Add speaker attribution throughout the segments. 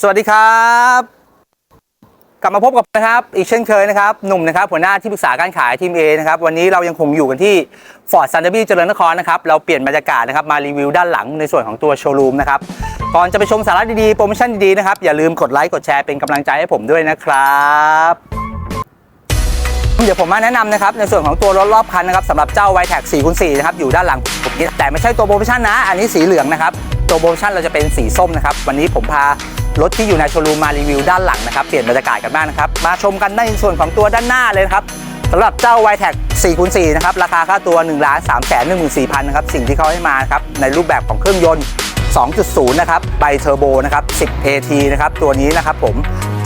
Speaker 1: สวัสดีครับ กลับมาพบกับนะครับ อีกเช่นเคยนะครับ หนุ่มนะครับหัวหน้าที่ปรึกษาการขายทีม A นะครับ วันนี้เรายังคงอยู่กันที่ Ford s u n d e r b y เจริญนครนะครับ เราเปลี่ยนบรรยากาศนะครับมารีวิวด้านหลังในส่วนของตัวโชว์รูมนะครับ ก่อนจะไปชมสาระดีๆ โปรโมชั่นดีๆนะครับ อย่าลืมกดไลค์กดแชร์เป็นกำลังใจให้ผมด้วยนะครับเดี๋ยวผมมาแนะนำนะครับในส่วนของตัวรถรอบคันนะครับสำหรับเจ้า y t e c 4คูณ4นะครับอยู่ด้านหลังผมแต่ไม่ใช่ตัวโปรโมชั่นนะ อันนี้สีเหลืองนะครับตัวโปรโมชั่นเราจะเป็นสีส้มนะครับ วันนี้ผมพา รถที่อยู่ในโชว์รูมมารีวิวด้านหลังนะครับ เปลี่ยนบรรยากาศกันบ้างนะครับ มาชมกันในส่วนของตัวด้านหน้าเลยครับสำหรับเจ้า y t e c 4คูณ4นะครับ ราคาค่าตัว 1 3 1 4 0 0 0นะครับ สิ่งที่เขาให้มาครับ ในรูปแบบของเครื่องยนต์ 2.0 นะครับ ไบเทอร์โบนะครับ 10 AT นะครับ ตัวนี้นะครับผม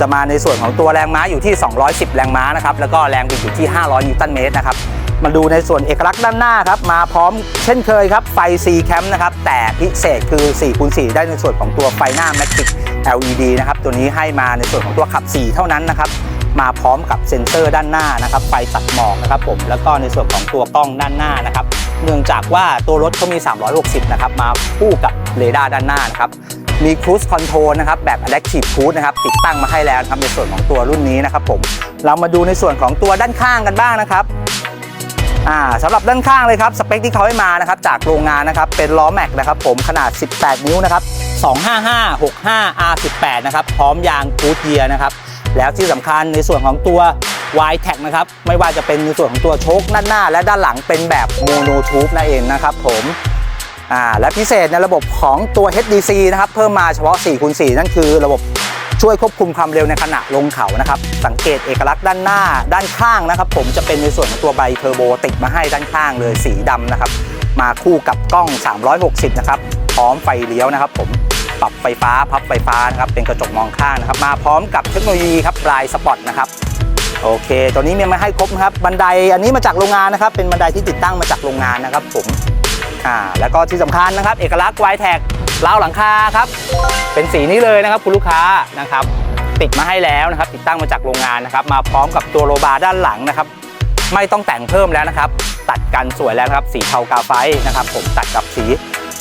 Speaker 1: จะมาในส่วนของตัวแรงม้าอยู่ที่ 210 แรงม้านะครับ แล้วก็แรงบิดอยู่ที่ 500 นิวตันเมตรนะครับ มาดูในส่วนเอกลักษณ์ด้านหน้าครับมาพร้อมเช่นเคยครับไฟ C Cam นะครับแต่พิเศษคือ4คูณ4ได้ในส่วนของตัวไฟหน้า Matic LED นะครับตัวนี้ให้มาในส่วนของตัวขับ 4 เท่านั้นนะครับมาพร้อมกับเซ็นเซอร์ด้านหน้านะครับไฟตัดหมอกนะครับผมแล้วก็ในส่วนของตัวกล้องด้านหน้านะครับเนื่องจากว่าตัวรถเขามี 360 นะครับมาคู่กับเรดาร์ด้านหน้านะครับมี Cruise Control นะครับแบบ Adaptive Cruise นะครับติดตั้งมาให้แล้วครับในส่วนของตัวรุ่นนี้นะครับผมเรามาดูในส่วนของตัวด้านข้างกันบ้างนะครับ อ่าสำหรับด้านข้างเลยครับสเปคที่เขาให้มานะครับจากโรงงานนะครับเป็นล้อแม็กนะครับผมขนาด 18 นิ้วนะครับ255 65 R18 นะครับพร้อมยางกูดเยียนะครับแล้วที่สำคัญในส่วนของตัว y t e c นะครับไม่ว่าจะเป็นในส่วนของตัวโชคด้านหน้า และด้านหลังเป็นแบบโมโนทูบนั่นเองนะครับผมอ่าและพิเศษในระบบของตัว HDC นะครับเพิ่มมาเฉพาะ4คูณ4นั่นคือระบบ ช่วยควบคุมความเร็วในขณะลงเขานะครับ สังเกตเอกลักษณ์ด้านหน้าด้านข้างนะครับ ผมจะเป็นในส่วนของตัวใบเทอร์โบติดมาให้ด้านข้างเลยสีดำนะครับ มาคู่กับกล้อง 360 นะครับ พร้อมไฟเลี้ยวนะครับ ผมปรับไฟฟ้าพับไฟฟ้านะครับเป็นกระจกมองข้างนะครับ มาพร้อมกับเทคโนโลยีครับลายสปอตนะครับโอเค ตัวนี้มีมาให้ครบนะครับ บันไดอันนี้มาจากโรงงานนะครับ เป็นบันไดที่ติดตั้งมาจากโรงงานนะครับผม อ่า แล้วก็ที่สำคัญนะครับ เอกลักษณ์ไวแท็ก ราวหลังคาครับ เป็นสีนี้เลยนะครับคุณลูกค้านะครับ ติดมาให้แล้วนะครับ ติดตั้งมาจากโรงงานนะครับ มาพร้อมกับตัวโรบาร์ด้านหลังนะครับ ไม่ต้องแต่งเพิ่มแล้วนะครับ ตัดกันสวยแล้วครับ สีเทากาไฟนะครับ ผมตัดกับสี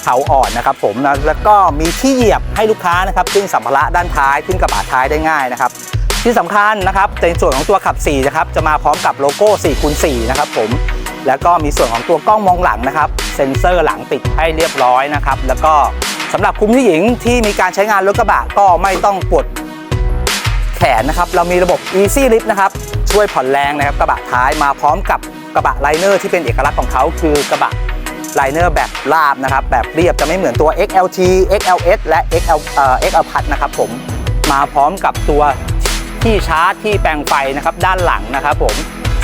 Speaker 1: เทาอ่อนนะครับ ผมแล้วก็มีที่เหยียบให้ลูกค้านะครับขึ้นสัมภาระด้านท้ายขึ้นกระบะท้ายได้ง่ายนะครับที่สำคัญนะครับในส่วนของตัวขับ4นะครับจะมาพร้อมกับโลโก้4คูณ4นะครับผมแล้วก็มีส่วนของตัวกล้องมองหลังนะครับ เซ็นเซอร์หลังติดให้เรียบร้อยนะครับ แล้วก็ สำหรับคุณผู้หญิงที่มีการใช้งานรถกระบะก็ไม่ต้องปวดแขนนะครับ เรามีระบบ Easy Lift นะครับ ช่วยผ่อนแรงนะครับกระบะท้ายมาพร้อมกับกระบะไลเนอร์ที่เป็นเอกลักษณ์ของเขาคือกระบะไลเนอร์แบบราบนะครับ แบบเรียบจะไม่เหมือนตัว XLT XLS และ XL เอ่อ XL พัดนะครับผมมาพร้อมกับตัวที่ชาร์จที่แปลงไฟนะครับด้านหลังนะครับผม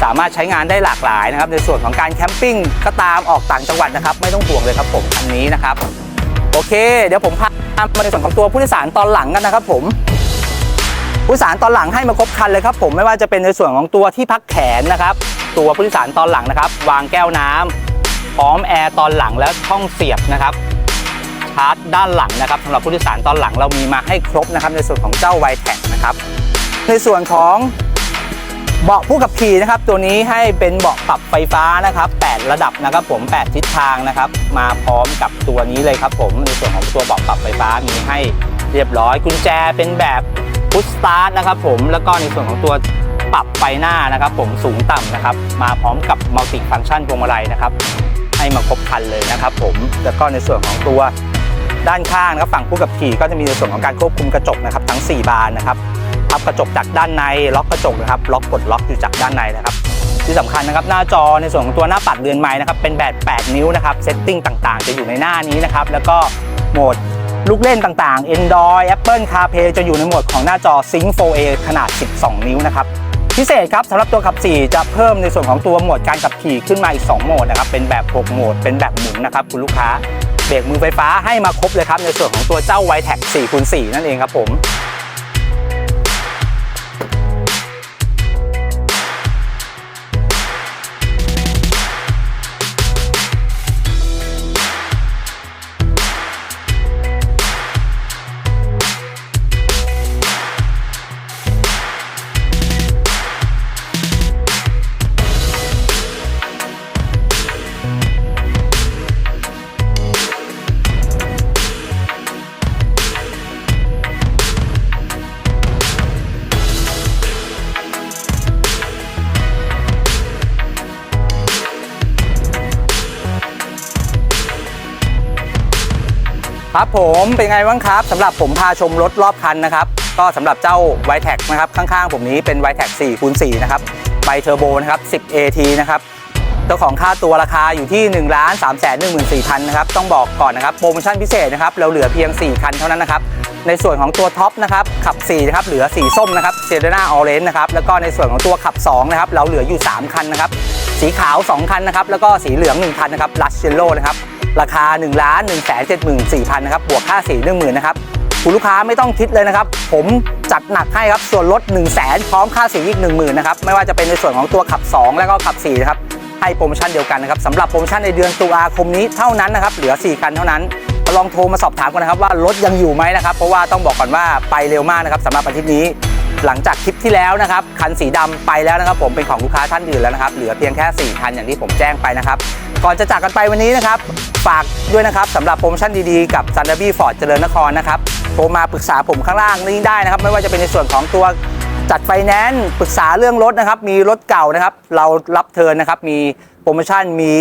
Speaker 1: สามารถใช้งานได้หลากหลายนะครับ ในส่วนของการแคมปิ้งก็ตามออกต่างจังหวัดนะครับ ไม่ต้องห่วงเลยครับผมคันนี้นะครับ โอเค เดี๋ยวผมพามาในส่วนของตัวผู้โดยสารตอนหลังกันนะครับผมผู้โดยสารตอนหลังให้มาครบคันเลยครับผมไม่ว่าจะเป็นในส่วนของตัวที่พักแขนนะครับ ตัวผู้โดยสารตอนหลังนะครับ วางแก้วน้ำพร้อมแอร์ตอนหลังและช่องเสียบนะครับชาร์จด้านหลังนะครับสำหรับผู้โดยสารตอนหลังเรามีมาให้ครบนะครับ ในส่วนของเจ้าไวแท็กนะครับในส่วนของ เบาะผู้ขับขี่นะครับตัวนี้ให้เป็นเบาะปรับไฟฟ้านะครับ 8 ระดับนะครับผม 8 ทิศทางนะครับ มาพร้อมกับตัวนี้เลยครับผมในส่วนของตัวเบาะปรับไฟฟ้ามีให้เรียบร้อยกุญแจเป็นแบบพุชสตาร์ทนะครับผมแล้วก็ในส่วนของตัวปรับไฟหน้านะครับ ผมสูงต่ำนะครับ มาพร้อมกับมัลติฟังก์ชันพวงมาลัยนะครับ ให้มาครบครันเลยนะครับ ผมแล้วก็ในส่วนของตัวด้านข้างนะครับฝั่งผู้ขับขี่ก็จะมีในส่วนของการควบคุมกระจกนะครับ ทั้ง 4 บานนะครับับกระจกจากด้านในล็อกกระจกนะครับล็อกกดล็อกอยู่จากด้านในนะครับ ที่สำคัญนะครับหน้าจอในส่วนของตัวหน้าปัดเรือนไม้นะครับเป็นแบบ 8 นิ้วนะครับเซตติ้งต่างๆ จะอยู่ในหน้านี้นะครับแล้วก็โหมดลูกเล่นต่างๆ Android Apple CarPlay จะอยู่ในโหมดของหน้าจอ Sync 4A ขนาด 12 นิ้วนะครับพิเศษครับสำหรับตัวขับ 4 จะเพิ่มในส่วนของตัวโหมดการขับขี่ขึ้นมาอีก 2 โหมดนะครับเป็นแบบ 6 โหมด เป็นแบบหมุนนะครับคุณลูกค้าเบรกมือไฟฟ้าให้มาครบเลยครับในส่วนของตัวเจ้า y t e c 4คูณ4นั่นเองครับผม ครับผมเป็นไงบ้างครับสำหรับผมพาชมรถรอบคันนะครับ ก็สำหรับเจ้า w i t e c นะครับ ข้างๆ ผมนี้เป็น w i t e c 4คูณ4นะครับไบเทอร์โบนะครับ 10 AT นะครับเจ้าของค่าตัวราคาอยู่ที่1 3 1 4 0 0 0นะครับต้องบอกก่อนนะครับโปรโมชั่นพิเศษนะครับเราเหลือเพียง 4 คันเท่านั้นนะครับในส่วนของตัวท็อปนะครับขับ4นะครับเหลือสีส้มนะครับเซเดนาออเรนจ์นะครับแล้วก็ในส่วนของตัวขับ2นะครับเราเหลืออยู่ 3 คันนะครับสีขาว 2 คันนะครับแล้วก็สีเหลือง 1 คันนะครับลัชเชลโลนะครับ ราคา 1 1 7 4 0 0 0นะครับบวกค่าสี10,000นะครับคุณลูกค้าไม่ต้องคิดเลยนะครับ ผมจัดหนักให้ครับส่วนลด 1 0 0 0 0แพร้อมค่าสีอีก 10,000นะครับไม่ว่าจะเป็นในส่วนของตัวขับ 2 แล้วก็ขับ4นะครับให้โปรโมชั่นเดียวกันนะครับสำหรับโปรโมชั่นในเดือนตุลาคมนี้เท่านั้นนะครับเหลือ 4 คันเท่านั้นลองโทรมาสอบถามกันนะครับว่ารถยังอยู่ไหมนะครับ เพราะว่าต้องบอกก่อนว่าไปเร็วมากนะครับสำหรับอาทิตย์นี้หลังจากคลิปที่แล้วนะครับคันสีดำไปแล้วนะครับ ผมเป็นของลูกค้าท่านอื่นแล้วนะครับ เหลือเพียงแค่ 4 คันอย่างที่ผมแจ้งไปนะครับ ก่อนจะจากกันไปวันนี้นะครับ ฝากด้วยนะครับสำหรับโปรโมชั่นดีๆ กับซันเดอร์บี้ฟอร์ดเจริญนครนะครับโทรมาปรึกษาผมข้างล่างนี้ได้นะครับ ไม่ว่าจะเป็นในส่วนของตัวจัดไฟแนนซ์ปรึกษาเรื่องรถนะครับ มีรถเก่านะครับ เรารับเทิร์นนะครับ มีโปรโมชั่นมี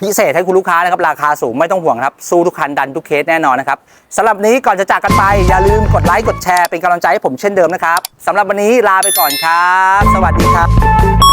Speaker 1: พิเศษให้คุณลูกค้านะครับ ราคาสูงไม่ต้องห่วงครับ สู้ทุกคันดันทุกเคสแน่นอนนะครับสำหรับนี้ก่อนจะจากกันไป อย่าลืมกดไลค์กดแชร์เป็นกำลังใจให้ผมเช่นเดิมนะครับสำหรับวันนี้ลาไปก่อนครับ สวัสดีครับ